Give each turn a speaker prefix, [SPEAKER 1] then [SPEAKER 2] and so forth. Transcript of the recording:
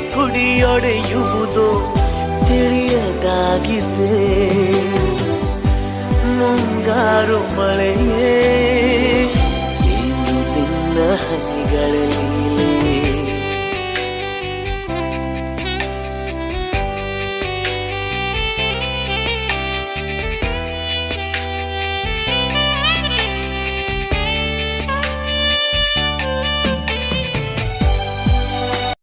[SPEAKER 1] ಕುಡಿಯೊಡೆಯುವುದೋ ತಿಳಿಯದಾಗಿದೆ. ಮುಂಗಾರು ಮಳೆಯೇ ಇನ್ನು ನಿನ್ನ ಹನಿಗಳಲ್ಲಿ